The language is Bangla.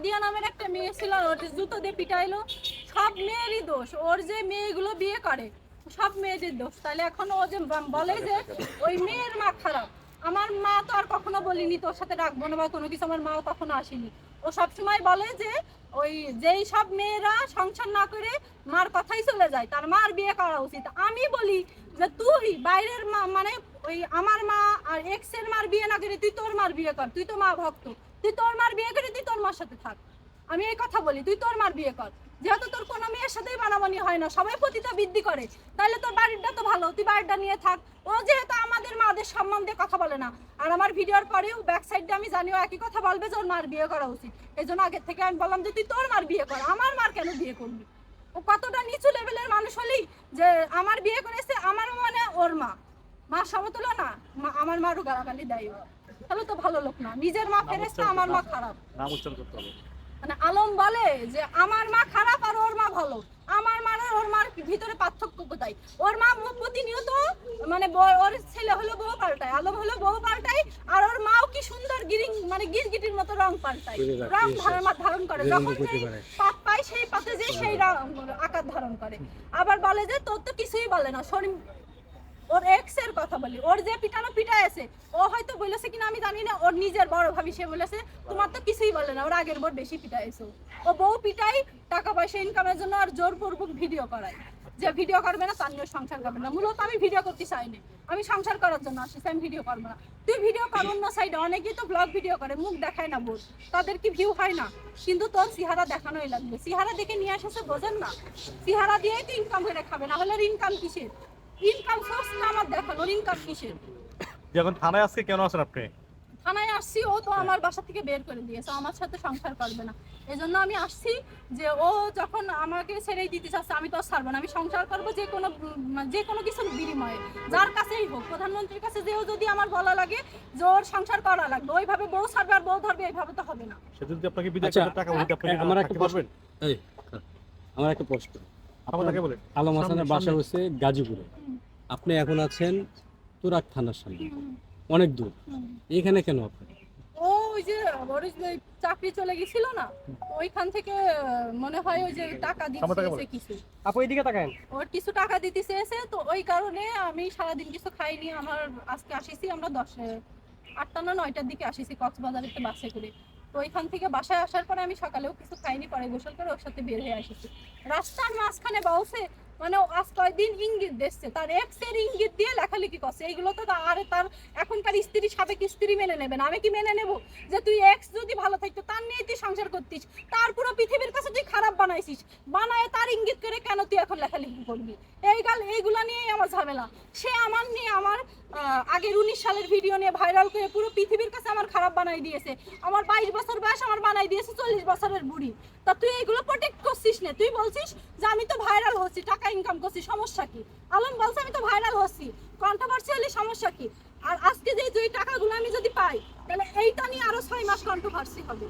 সাদিয়া নামের একটা মেয়ে ছিল ওর জুতো দিয়ে পিটাইলো, সব মেয়েরই দোষ। ওর যে মেয়েগুলো বিয়ে করে, সব মেয়েদের দোষ। তাহলে এখন ও যে বলে যে ওই মেয়ের মা খারাপ, আমার মা তো আর কখনো বলিনি, তোর সাথে রাখব না বা কোনো কিছু, আমার মাও কখনো আসেনি। ও সবসময় বলে যে ওই যেই সব মেয়েরা সংসার না করে মার কথাই চলে যায়, তার মার বিয়ে করা উচিত। আমি বলি যে তুই বাইরের মানে ওই আমার মা আর এক্সের মার বিয়ে না করে তুই তোর মার বিয়ে কর, তুই তো মা ভক্ত। তুই তোর মার বিয়ে করে তুই তোর মার সাথে থাক। আমি এই কথা বলি, তুই তোর মার বিয়ে কর। যেহেতু তোর কোনো মেয়ের সাথেই মানামানি হয় না, সবাই পতিতা বৃদ্ধি করে। তাহলে তোর বাড়িটা তো ভালো, তুই বাড়িটা নিয়ে থাক। ও যেহেতু আমাদের মাদের সম্মান দিয়ে কথা বলে না। আর আমার ভিডিওর পরেও ব্যাক সাইডে আমি জানিও একই কথা বলবে যে ওর মার বিয়ে করা উচিত। এই জন্য আগের থেকে আমি বললাম যে তুই তোর মার বিয়ে কর, আমার মার কেন বিয়ে করবি? ও কতটা নিচু লেভেলের মানুষ হলেই যে আমার বিয়ে করেছে আমার মানে ওর মা। মা সমতুল্য না মা- আমার মারও গালাগালি দেয়। তাহলে তো ভালো লোক না নিজের মা ফেরেস্তা আমার মা খারাপ। নাম উচ্চারণ করতে হবে। মানে আলম বলে যে আমার মা খারাপ আর ওর মা ভালো। আমার মা আর ওর মার ভিতরে পার্থক্য কোথায়? ওর মা প্রতিনিয়ত মানে ওর ছেলে হলো বউ পাল্টায় আলম হলো বউ পাল্টায় আর ওর মাও কি সুন্দর গিরিং মানে গিরগিটির মতো রং পাল্টায়। রং ধারণ ধারণ করে। যখন যেই পাত পায় সেই পাতে যে সেই রং- আকার ধারণ করে। আবার বলে যে তোর তো কিছুই বলে না শরীর ওর এক্সের কথা বলি। ওর যে পিটানো আছে, ও হয়তো বলেছে কিনা আমি জানি না, ওর নিজের বড় ভাবি সে বলেছে, তোমার তো কিছুই বলে না, ওর আগের বেশি ও। বউ পিটাই টাকা পয়সা ইনকামের জন্য আর ভিডিও যে ভিডিও করবে না, তার সংসার করবে না। মূলত আমি ভিডিও করতে চাইনি। আমি সংসার করার জন্য আসছি আমি ভিডিও করব না। তুই ভিডিও কর অন্য সাইডে অনেকেই তো ব্লগ ভিডিও করে, মুখ দেখায় না বোর তাদের কি ভিউ হয় না? কিন্তু তোর সিহারা দেখানোই লাগবে। সিহারা দেখে নিয়ে আসেছে বোঝেন না। সিহারা দিয়েই তো ইনকাম করে খাবে, না হলে ইনকাম কিসের? ইনকাম সোর্স না আমার ইনকাম কিসের? যে এখন থানায় আজকে কেন আছেন আপনি? থানায় আসছি ও তো আমার বাসা থেকে বের করে দিয়েছে আমার সাথে সংসার করবে না। এই জন্য আমি আসছি যে ও যখন আমাকে ছেড়েই দিতে চাচ্ছে আমি তো আর ছাড়বো না আমি সংসার করব যে কোনো যে কোনো কিছুর বিনিময়ে যার কাছেই হোক। প্রধানমন্ত্রীর কাছে যেও যদি আমার বলা লাগে যে ওর সংসার করা লাগবে ওইভাবে বউ ছাড়বে আর বউ ধরবে এইভাবে তো হবে না। সে যদি আপনাকে বিদায় আচ্ছা, টাকা বলতে আপনি আমার একটা প্রশ্ন- এই আমার একটা প্রশ্ন। বলেন। আলম হাসানের বাসা হচ্ছে গাজীপুরে। আপনি এখন আছেন তুরাক থানার সামনে। অনেক দূর। এখানে কেন আপনি? ও ওই যে ওই যে চাকরি চলে গেছিল না ওইখান থেকে মনে হয় ওই যে টাকা দিচ্ছে কিছু। আপু এইদিকে তাকান ওর কিছু টাকা দিতে চেয়েছে তো ওই কারণে আমি সারাদিন কিছু খাইনি। আমার আজকে আসিছি আমরা দশে আটটা না নয়টার দিকে আসিছি কক্সবাজারেতে বাসে করে। তো ওইখান থেকে বাসায় আসার পরে আমি সকালেও কিছু খাইনি পরে গোসল করে ওর সাথে বের হয়ে আসিছি। রাস্তার মাঝখানে বসে মানে আজ কয়দিন ইঙ্গিত দিচ্ছে। তার এক্সের ইঙ্গিত দিয়ে লেখালেখি করছে। এইগুলো তা- আরে তার এখনকার স্ত্রী সাবেক স্ত্রী মেনে নেবে না। আমি কি মেনে নেব? যে তুই এক্স যদি ভালো থাকতো, তার নিয়ে তুই সংসার করতিস। তার পুরো পৃথিবীর কাছে তুই খারাপ বানাইছিস। বানায় তার ইঙ্গিত করে কেন তুই এখন লেখালেখি করবি? এই গাল, এইগুলা নিয়েই আমার ঝামেলা। সে আমার নিয়ে আমার আগের উনিশ সালের ভিডিও নিয়ে ভাইরাল করে পুরো পৃথিবীর কাছে আমার খারাপ বানাই দিয়েছে। আমার বাইশ বছর বয়স আমার বানাই দিয়েছে চল্লিশ বছরের বুড়ি। তা তুই এইগুলো প্রোটেক্ট করছিস না, তুই বলছিস যে আমি তো ভাইরাল হচ্ছি, টাকা ইনকাম করছি, সমস্যা কি? আলম বলছে আমি তো ভাইরাল হচ্ছি কন্ট্রোভার্সিয়ালি সমস্যা কি? আর আজকে যে টাকাগুলো আমি যদি পাই, তাহলে এইটা নিয়ে আরও ছয় মাস কন্ট্রোভার্সি হবে।